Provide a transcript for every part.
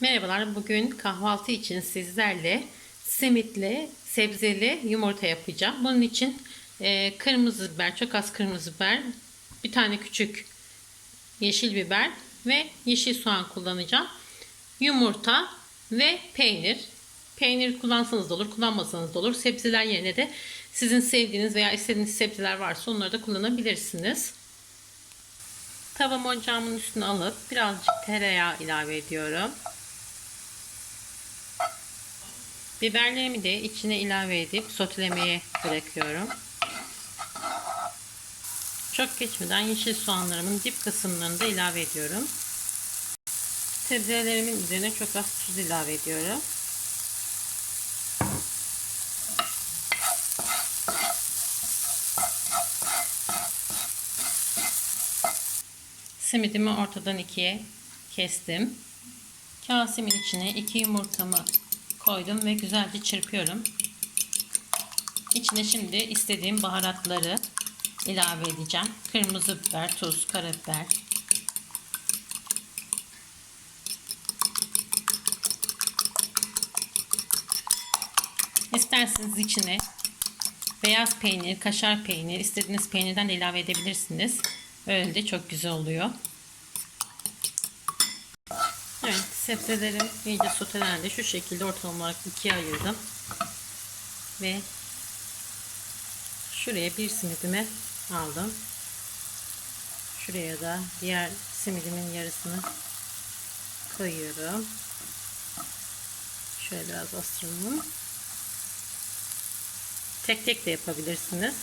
Merhabalar. Bugün kahvaltı için sizlerle simitli, sebzeli yumurta yapacağım. Bunun için e, kırmızı biber, çok az kırmızı biber, bir tane küçük yeşil biber ve yeşil soğan kullanacağım. Yumurta ve peynir. Peynir kullansanız da olur, kullanmasanız da olur. Sebzeler yerine de sizin sevdiğiniz veya istediğiniz sebzeler varsa onları da kullanabilirsiniz. Tavamı ocağımın üstüne alıp birazcık tereyağı ilave ediyorum. Biberlerimi de içine ilave edip sotelemeye bırakıyorum. Çok geçmeden yeşil soğanlarımın dip kısımlarını da ilave ediyorum. Sebzelerimin üzerine çok az tuz ilave ediyorum. Simidimi ortadan ikiye kestim. Kasemin içine iki yumurtamı koydum ve güzelce çırpıyorum. İçine şimdi istediğim baharatları ilave edeceğim. Kırmızı biber, tuz, karabiber. İsterseniz içine beyaz peynir, kaşar peynir, istediğiniz peynirden de ilave edebilirsiniz. Öyle de çok güzel oluyor. Evet sebzelerim iyice sotelendi. Şu şekilde ortalama olarak ikiye ayırdım. Ve şuraya bir simidimi aldım. Şuraya da diğer simidimin yarısını koyuyorum. Şöyle biraz bastıralım. Tek tek de yapabilirsiniz.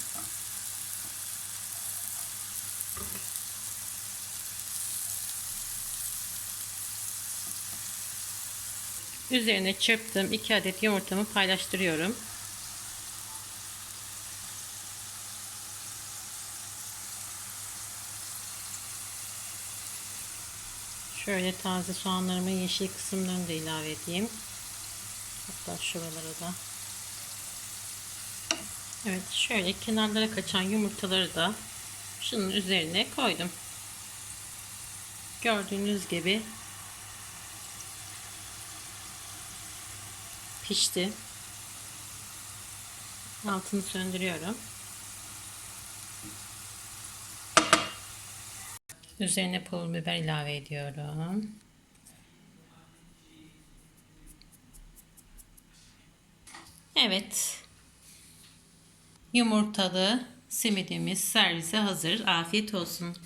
Üzerine çırptığım 2 adet yumurtamı paylaştırıyorum. Şöyle taze soğanlarımın yeşil kısımlarını da ilave edeyim. Hatta şuralara da. Evet şöyle kenarlara kaçan yumurtaları da şunun üzerine koydum. Gördüğünüz gibi pişti. Altını söndürüyorum. Üzerine pul biber ilave ediyorum. Evet. Yumurtalı simidimiz servise hazır. Afiyet olsun.